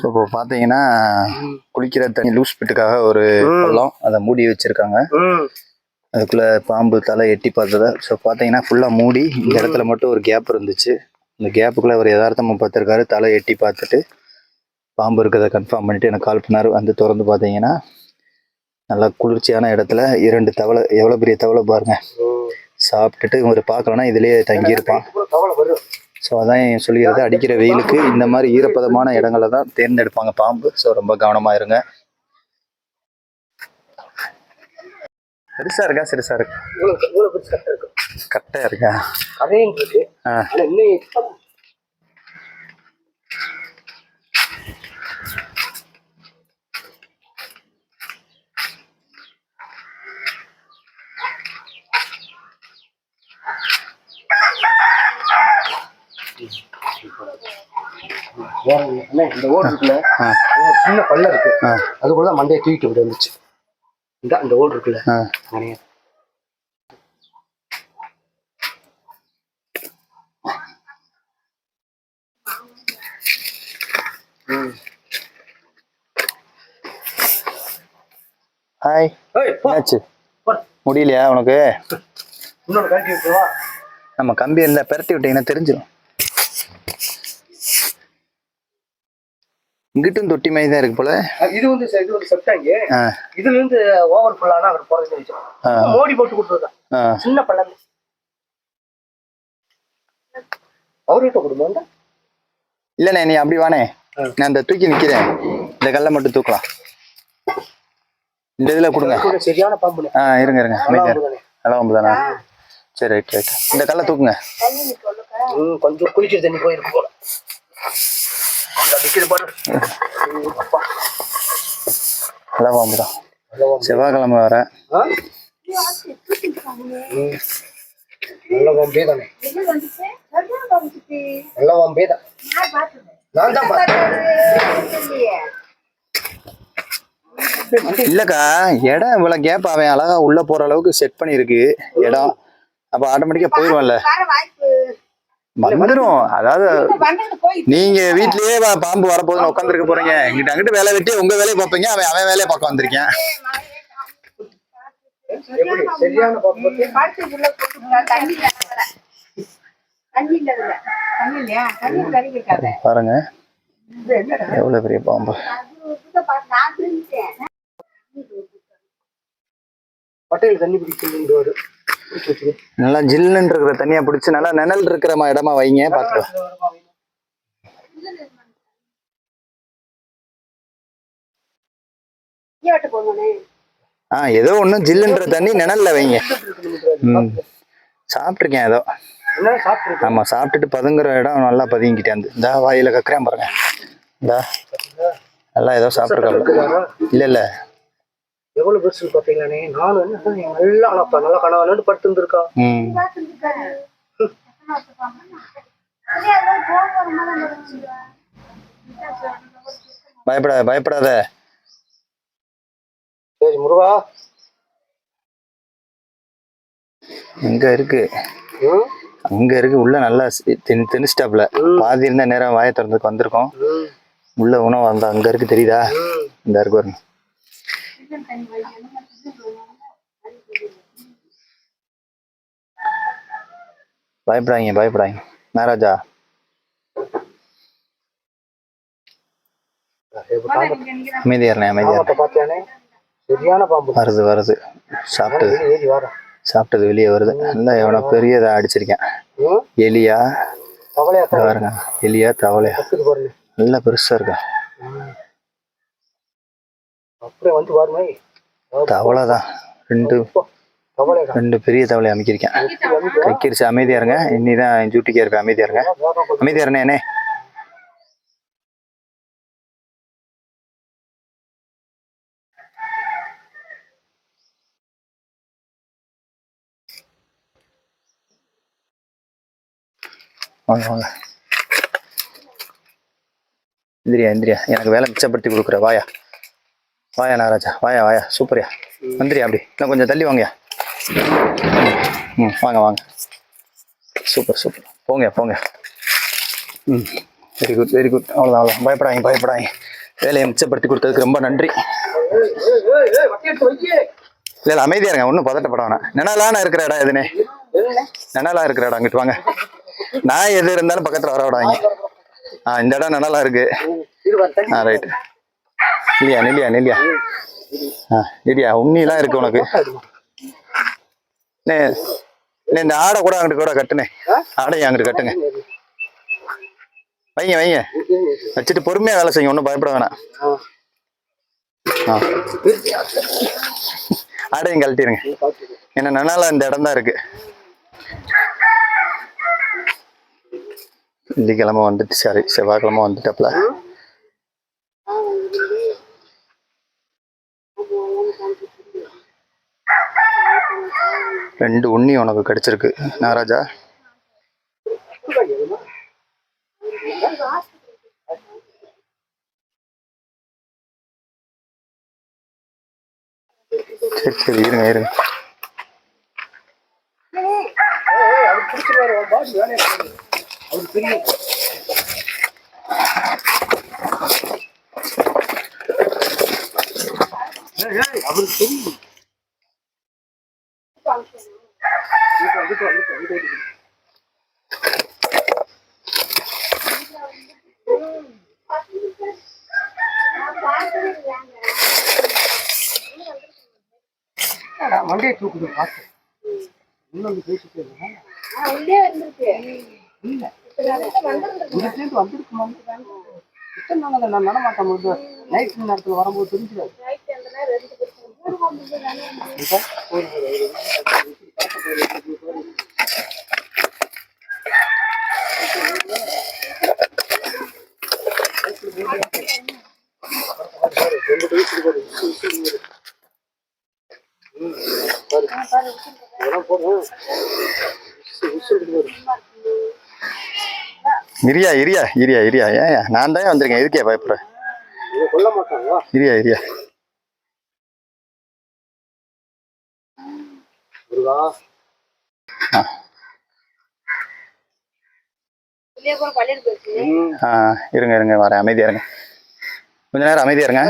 So இப்போ பார்த்தீங்கன்னா குளிக்கிற தண்ணி லூஸ் பிட்டுக்காக ஒரு பள்ளம் அதை மூடி வச்சிருக்காங்க. அதுக்குள்ள பாம்பு தலை எட்டி பார்த்ததை. ஸோ பார்த்தீங்கன்னா ஃபுல்லாக மூடி இந்த இடத்துல மட்டும் ஒரு கேப் இருந்துச்சு. இந்த கேப்புக்குள்ள அவர் யதார்த்தமாக பார்த்துருக்காரு. தலை எட்டி பார்த்துட்டு பாம்பு இருக்கிறத கன்ஃபார்ம் பண்ணிட்டு எனக்கு கால் பண்ணாரு. வந்து திறந்து பார்த்தீங்கன்னா நல்லா குளிர்ச்சியான இடத்துல இரண்டு தவளை எவ்வளோ பெரிய தவளை பாருங்க. சாப்பிட்டுட்டு இவர் பார்க்கலன்னா இதுலயே தங்கியிருப்பான். ஸோ அதான் சொல்லிக்கிறது அடிக்கிற வெயிலுக்கு இந்த மாதிரி ஈரப்பதமான இடங்களை தான் தேர்ந்தெடுப்பாங்க பாம்பு. ஸோ ரொம்ப கவனமா இருங்க. பெருசா இருக்கா? சிறுசா இருக்கா? கட்டை இருக்கு கட்டையா இருக்கா கதையும் இருக்கு ஆ ஆனா இன்னும் இப்ப வேற இந்த ஓடு இருக்குல்ல சின்ன பள்ளம் இருக்கு. அதுக்குள்ள தான் மண்டையை தூக்கிட்டு இப்படி வந்துச்சு. இந்த இந்த ஓடு இருக்குல்ல நிறைய ஹாய். என்னாச்சு. முடியலையா உனக்கு? நம்ம கம்பி இருந்தா பெரட்டி விட்டீங்கன்னா தெரிஞ்சிடும் இங்கிட்டும் தொட்டி மாதிரி தான் இருக்கு போல. இது வந்து இது வந்து ஆ. இதுல இருந்து ஓவர் ஃபுல்லானா அவர் போறது ஆ. மோடி போட்டு கொடுத்துருக்கா சின்ன பள்ளம். அவர்கிட்ட கொடுமா இல்லண்ணே நீ அப்படி வானே. நான் இந்த தூக்கி நிக்கிறேன். இந்த கல்லை மட்டும் தூக்கலாம். இந்த இதுல கொடுங்க. சரியான பாம்பு ஆ இருங்க இருங்க. நல்லா வம்பு தானா சரி ரைட் ரைட். இந்த கல்லை தூக்குங்க. கொஞ்சம் குளிக்கிற தண்ணி போயிருக்கு போல. நல்லா. செவ்வாய்க்கிழமை வர. நல்ல பாம்பே தானே நல்ல பாம்பே தான் நான் தான் பார்த்தேன் இல்லக்கா இடம் இவ்வளவு கேப் அவன் அழகா உள்ள போற அளவுக்கு செட் பண்ணிருக்கு. இடம். அப்ப ஆட்டோமேட்டிக்கா போயிருவான்ல. வந்துரும். அதாவது நீங்க வீட்லயே பாம்பு வரப்போதுன்னு உட்காந்துருக்க போறீங்க. இங்கிட்ட அங்கிட்டு வேலை வெட்டி உங்க வேலையை பார்ப்பீங்க. அவன் அவன் வேலையை பார்க்க வந்திருக்கேன். எப்படி? சரியான பாம்பு பார்த்து? பாருங்க. எவ்வளவு பெரிய பாம்பு? பட்டையில் தண்ணி பிடிச்சி நல்லா ஜில்லுன்னு இருக்கிற தண்ணியா பிடிச்சி நல்லா நிழல் இருக்கிற மா- இடமா வைங்க பாத்துக்கலாம். ஆ ஏதோ ஒண்ணும் ஜில்லுன்ற தண்ணி நிழல்ல வைங்க. ம். சாப்பிட்டுருக்கேன் ஏதோ. ஆமா சாப்பிட்டுட்டு பதுங்குற இடம் நல்லா பதுங்கிட்டேன் இந்த வாயில கக்குறேன் பாருங்க. இந்த. நல்லா ஏதோ சாப்பிட்டுருக்காங்க இல்ல இல்ல. எவ்வளவு பெருசு பாத்தீங்களானே நானும் என்ன நல்லா அனப்பா நல்லா கனவு படுத்து இருந்திருக்கா பயப்படாத பயப்படாத. சரி முருகா. இங்க இருக்கு? அங்க இருக்கு உள்ள நல்லா திணிச்சிட்டாப்ல பாதி இருந்த நேரம் வாயை திறந்துக்கு வந்திருக்கோம். உள்ள உணவு அந்த அங்க இருக்கு தெரியுதா? இந்த இருக்கு பாருங்க. பயப்படாதீங்க பயப்படாதீங்க. நாராஜா அமைதியா இருந்தேன் அமைதியா பாம்பத்தை பாத்தியானே சரியான பாம்பு. வருது வருது. சாப்பிட்டது. சாப்பிட்டது வெளியே வருது. நல்லா பெரியதா அடிச்சிருக்கேன். எலியா பாருங்க. எலியா தவளையா. நல்லா பெருசா இருக்கா. அப்படியே வந்து பாருங்க. தவளை தான். ரெண்டு ரெண்டு பெரிய தவளை அமைக்கிருக்கேன் கைக்கிருச்சு அமைதியா இருங்க. இன்னிதான் ஜூட்டிக்கா இருப்பேன் அமைதியா இருங்க. அமைதியா இருந்தே அண்ணே வாங்க வாங்க. எந்திரியா எந்திரியா எனக்கு வேலை மிச்சப்படுத்தி கொடுக்குற. வாயா. வாயா நாகராஜா. வாயா வாயா. சூப்பர்யா வந்துரியா அப்படி. இன்னும் கொஞ்சம் தள்ளி வாங்கயா ம் வாங்க வாங்க. சூப்பர் சூப்பர் போங்க போங்க ம் வெரி குட் வெரி குட் அவ்வளோதான் அவ்வளோ பயப்படாங்க பயப்படாங்க வேலையை மிச்சப்படுத்தி கொடுத்ததுக்கு ரொம்ப நன்றி. இல்லை இல்லை அமைதியாக இருங்க. ஒன்றும் பதட்டப்பட வேணாம் நினலான இருக்கிற இடம் எதுனே? நினலா இருக்கிற இடம் அங்கிட்டு வாங்க. நான் எது இருந்தாலும் பக்கத்தில் வர விடாங்க ஆ இந்த இடம் நினலா இருக்கு. ஆ ரைட்டு இல்லையா நெல்லியா நெல்லியா? ஆ இல்லையா உண்மையெல்லாம் இருக்கு உனக்கு. இந்த ஆடை கூட அங்கிட்டு கூட கட்டுனே. ஆடையும் அங்கிட்டு கட்டுங்க வைங்க வைங்க. வச்சுட்டு பொறுமையா வேலை செய்யுங்க ஒன்றும் பயப்பட வேணாம். ஆ. ஆடையும் கழட்டிடுங்க ஏன்னா நன்னால இந்த இடம் தான் இருக்கு. வெள்ளிக்கிழமை வந்துட்டு சரி செவ்வாய்க்கிழமை வந்துட்டாப்ல. ரெண்டு உண்ணி உனக்கு கிடைச்சிருக்கு. நாராஜா சரி சரி இருங்க இருங்க. அவருக்கு தெரியும். மண்டே தூக்குது பார்த்து இன்னொன்று பேசிட்டு இருக்கேன். உள்ளே வந்திருக்கு இல்ல இங்கிருந்து வந்திருக்குமா இத்தனை நாள் அதை நான் நடமாட்டேன் போது நைட் நேரத்தில் வரும்போது தெரிஞ்சிடாது இரியா இரியா இரியா இரியா. ஏன் நான் தான் வந்திருக்கேன்? எதுக்கே பயப்படுறேன் இரியா இரியா. இருங்க இருங்க வரேன். அமைதியா இருங்க. கொஞ்ச நேரம் அமைதியா இருங்க.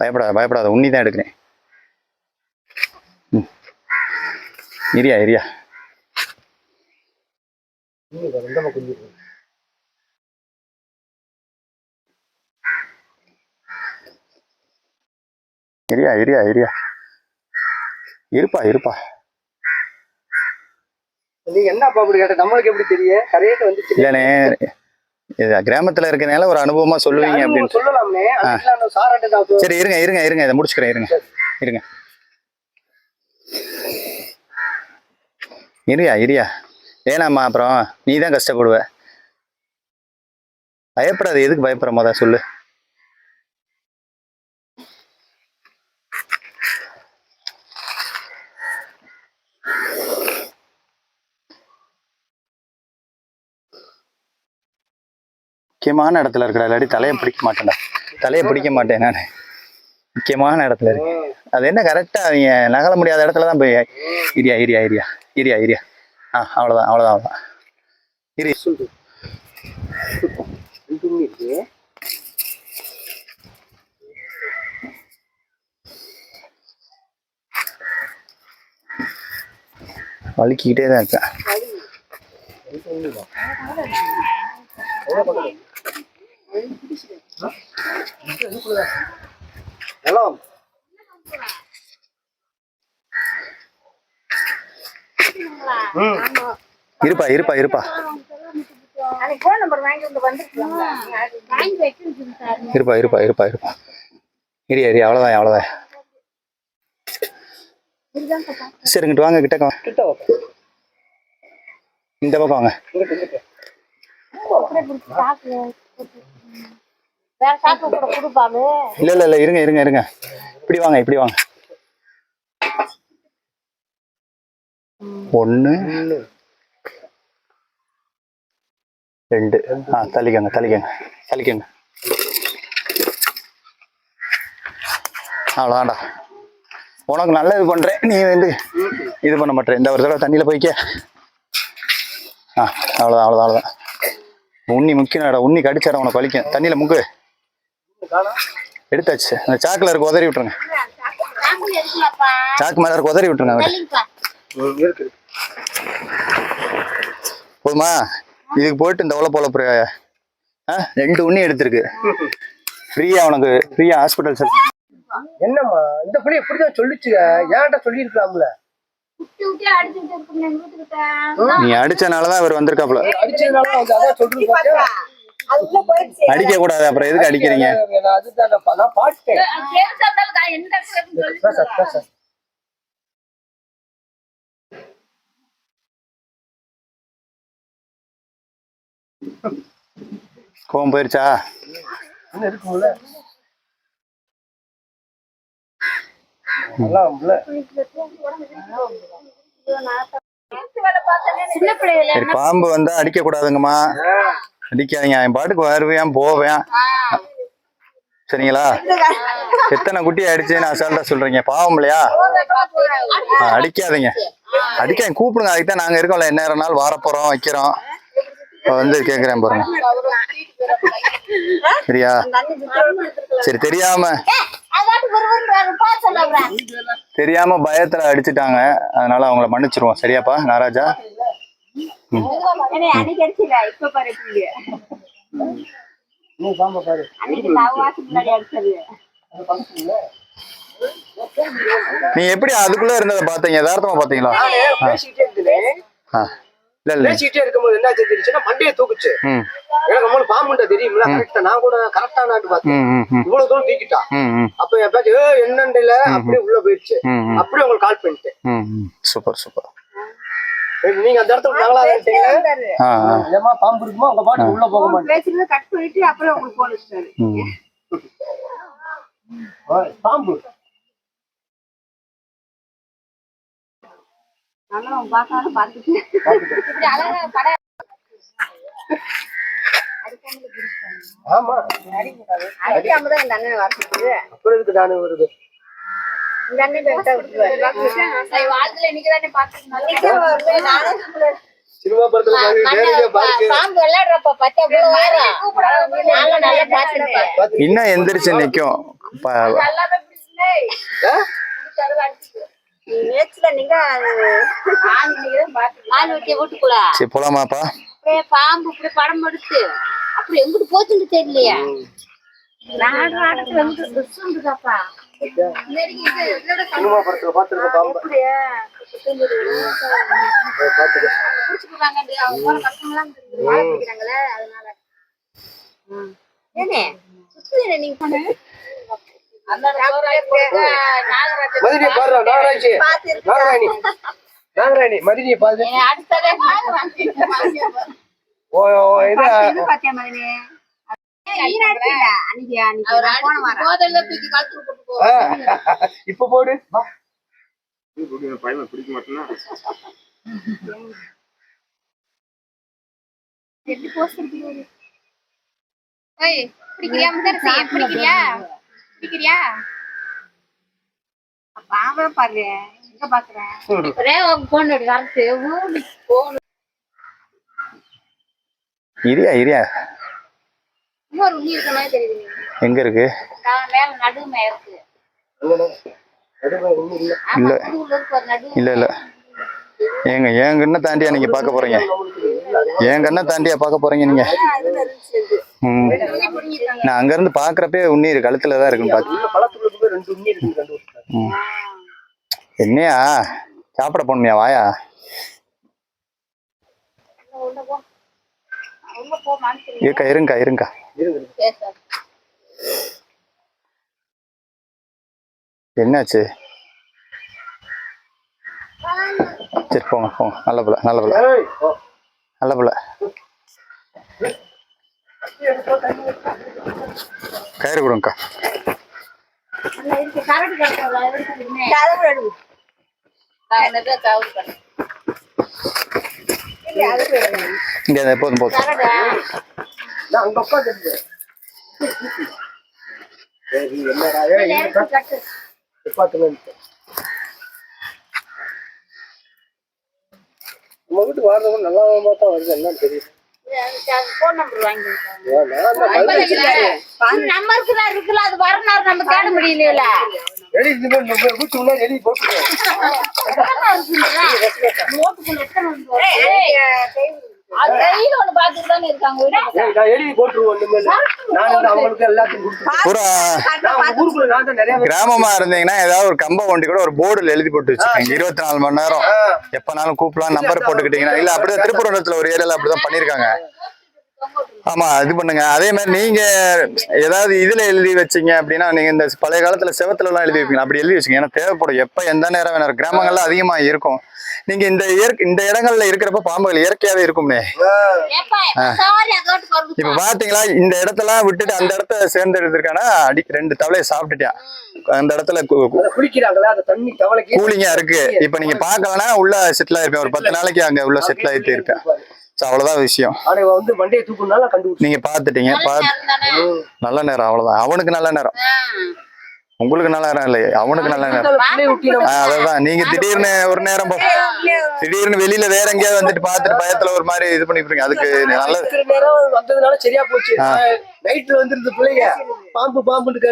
பயப்படாத பயப்படாத உண்ணி தான் எடுக்கிறேன். இரியா இரியா. இரியா இரியா இரியா. இருப்பா இருப்பா. நீங்க என்ன அப்பா அப்படி கேட்ட? நம்மளுக்கு எப்படி தெரியும்? கரையிட்டு வந்துச்சு. இல்லனே இது கிராமத்துல இருக்கனால ஒரு அனுபவமா சொல்லுவீங்க அப்படின்னு சரி இருங்க இருங்க இருங்க. இதை முடிச்சுக்கிறேன் இருங்க. இருங்க. இரியா இரியா. ஏனாம்மா அப்புறம் நீ தான் கஷ்டப்படுவ? பயப்படாத எதுக்கு பயப்படுற முத? சொல்லு. முக்கியமான இடத்துல இருக்கிற இல்லாட்டி தலையை பிடிக்க மாட்டேன்டா. தலையை பிடிக்க மாட்டேன் நான். முக்கியமான இடத்துல இருக்கு. அது என்ன கரெக்டாக அவங்க நகல முடியாத இடத்துல தான் போய் இரியா இரியா இரியா இரியா இரியா. ஆ அவ்வளோதான் அவ்வளோதான் அவ்வளோதான் இரி. வலிக்கிட்டே தான் இருக்கேன். ஹலோ ம். இருப்பா இருப்பா இருப்பா. இருப்பா இருப்பா இருப்பா இருப்பா. இரியா இரியா அவ்வளோதான் அவ்வளோதான் சரி இங்கிட்டு வாங்க கிட்ட இந்த பக்கம் வாங்க. இல்ல இல்ல இல்ல இருங்க இருங்க இருங்க. இப்படி வாங்க இப்படி வாங்க. ஒண்ணு ரெண்டு. ஆ தள்ளிக்கங்க தள்ளிக்கங்க தள்ளிக்கங்க. அவ்வளோதான்டா உனக்கு நல்லது பண்றேன் நீ வந்து இது பண்ண மாட்டேன். இந்த ஒரு தடவை தண்ணியில போய்க்க ஆ அவ்வளோதான் அவ்வளோதான் அவ்வளோதான் உண்ணி முக்கியம் உண்ணி கடிச்சாட உனக்கு வலிக்கும். தண்ணியில முக்கு. எடுத்தாச்சு. அந்த சாக்குல இருக்க உதறி விட்டுருங்க. சாக்கு மேல இருக்க உதறி விட்டுருங்க போதுமா? இதுக்கு போயிட்டு இந்த உள்ள போல ஆ ரெண்டு உண்ணி எடுத்திருக்கு. ஃப்ரீயா உனக்கு ஃப்ரீயா ஹாஸ்பிட்டல் சார் என்னம்மா இந்த பிள்ளை இப்படிதான் சொல்லிச்சுங்க ஏன்ட்ட சொல்லியிருக்கலாம்ல? நீ அடிச்சனாலதான் இவர் வந்திருக்காப்ல அடிச்சதுனால அதான் போயிடுச்சு அடிக்க கூடாது அப்புறம் எதுக்கு அடிக்கிறீங்க? கோவம் போயிருச்சா? இருக்கும்ல. பாம்பு வந்தா அடிக்க கூடாதுங்கம்மா அடிக்காதீங்க என் பாட்டுக்கு வருவேன் போவேன். சரிங்களா? எத்தனை குட்டி அடிச்சேன்னு அசால்ட்டா சொல்றீங்க. பாவம் இல்லையா? அடிக்காதீங்க. அடிக்க கூப்பிடுங்க. அதுக்கு தான் நாங்க இருக்கோம்ல. என்ன நாள் வார வைக்கிறோம். வந்து கேக்குறேன் பாருங்க. சரியா? சரி தெரியாம தெரியாம பயத்துல அடிச்சுட்டாங்க. அதனால அவங்கள மன்னிச்சிருவோம். சரியாப்பா நாராஜா என்னை அன்னைக்கு அடிச்சில இப்ப பாரு எப்படி நீ எப்படி அதுக்குள்ள இருந்ததை பாத்தீங்க யதார்த்தமா பாத்தீங்களா நானே பேசிக்கிட்டே இருந்தேன். ஆ. இல்ல இல்ல. பேசிக்கிட்டே இருக்கும்போது என்ன தெரிஞ்சுன்னா மண்டையை தூக்குச்சு. எனக்கு அம்மா பாம்புண்டா தெரியுமில்ல கரெக்டா நான் கூட கரெக்டா நாட்டு பார்த்தேன். இவ்வளவு தூரம் தூக்கிட்டா. அப்ப என் பேச்சு ஏ என்னண்டில அப்படியே உள்ள போயிடுச்சு அப்படியே உங்களுக்கு கால் பண்ணிட்டேன். Super super. நீங்க அந்த இடத்துல ஆ ஏமா பாம்பு இருக்குமா? உங்க பாட்டு உள்ள போக மாட்டேன் கட் பண்ணிட்டு அப்புறம் உங்களுக்கு போன் வச்சிட்டாரு ம். பாம்பு. நானும் ஆமா. அடிக்காம தான் இந்த அண்ணன் வரது அப்புறம் இருக்கு நானு வருது? இன்னும் எந்திரிச்சு நிக்கும். சரி போலாமாப்பா? அப்படியே பாம்பு இப்படி படம் எடுத்து. அப்படி எங்கிட்டு போச்சுன்னு தெரியலையா நாடு நாட்டுக்கு வந்து துசுண்டுதாப்பா சினிமா படத்துல பாத்துருக்க பாம்பு. நாகராஜி. நாகராணி. நாகராணி மதினியை பாரு ஓ, இது இப்ப போடு வா. எப்படி போஸ்ட் எடுத்துக்கிறது ஓய் பிடிக்கிறியா? முந்தரசி பிடிக்கிறியா? பிடிக்கிறியா? பாரு எங்க பாக்குறேன் ஒரே போன் எடுத்து வரது ஊடி போன் இரியா இரியா. இன்னொரு உண்ணி இருக்க மாதிரி தெரியுது எங்க இருக்கு? மேல நடுவுமே இல்ல. ஆமா நடுவுல இருக்கு ஒரு நடுவு இல்ல இல்ல. ஏங்க என் கண்ணை தாண்டியா நீங்க பார்க்க போறீங்க? என் கண்ணை தாண்டியா பார்க்க போறீங்க நீங்க? ம். நான் அங்க இருந்து பாக்குறப்பே உண்ணீர் கழுத்துல தான் இருக்குன்னு பாத்து. என்னையா? சாப்பிட போகணுமியா வாயா? இருக்கா இருங்கக்கா இருங்கக்கா. என்னாச்சு? சரி போங்க போங்க. நல்ல பிள்ளை நல்ல பிள்ளை. நல்ல பிள்ளை. கயிறு கொடுங்கக்கா. இங்க போதும் போதும். நான் அங்க உட்காந்து உங்க வீட்டு வாரதவங்க நல்லா வருது என்னன்னு தெரியும் நம்பர் வாங்கி இருக்குல்ல அது வரனாரு நம்ம தேட முடியல எடி இது நம்ம வீட்டு உள்ள எடி போட்டுருக்கோம் கிராமமா இருந்தீங்கன்னா ஏதாவது ஒரு கம்ப வண்டி கூட ஒரு போர்டுல எழுதி போட்டு வச்சுக்கோங்க இருபத்தி நாலு மணி நேரம். எப்பனாலும் கூப்பிடலாம் நம்பர் போட்டுக்கிட்டீங்கன்னா. இல்ல அப்படிதான் திருப்பூரத்துல ஒரு ஏரியால அப்படிதான் பண்ணிருக்காங்க. ஆமா இது பண்ணுங்க. அதே மாதிரி நீங்க ஏதாவது இதுல எழுதி வச்சீங்க அப்படின்னா நீங்க இந்த பழைய காலத்துல செவத்துல எல்லாம் எழுதி வைப்பீங்க. அப்படி எழுதி வச்சுங்க ஏன்னா தேவைப்படும். எப்ப எந்த நேரம் வேணாலும். கிராமங்கள்ல அதிகமா இருக்கும். நீங்க இந்த இயற்கை இந்த இடங்கள்ல இருக்கிறப்ப பாம்புகள் இயற்கையாவே இருக்கும்னே. இப்ப பாத்தீங்களா இந்த இடத்துல விட்டுட்டு அந்த இடத்த சேர்ந்தெடுத்திருக்கானா அடி ரெண்டு தவளையை சாப்பிட்டுட்டான். அந்த இடத்துல கூலிங்கா இருக்கு. இப்ப நீங்க பாக்கலன்னா உள்ள செட்டில் ஆயிருப்பேன். ஒரு பத்து நாளைக்கு அங்க உள்ள செட்டில் ஆயிட்டு இருப்பேன். So, அவ்வளவுதான் விஷயம். நீங்க பாத்துட்டீங்க? நல்ல நேரம் அவ்வளவுதான். அவனுக்கு நல்ல நேரம். உங்களுக்கு நல்ல நேரம் இல்லை அவனுக்கு நல்ல நேரம். அதான் நீங்க திடீர்னு ஒரு நேரம் போ- திடீர்னு வெளியில வேற எங்கேயாவது வந்துட்டு பாத்துட்டு பயத்துல ஒரு மாதிரி இது பண்ணிட்டு அதுக்கு நல்ல நேரம் வந்ததுனால சரியா போச்சு. நைட்ல வந்துருது பிள்ளைங்க. பாம்பு பாம்புன்னு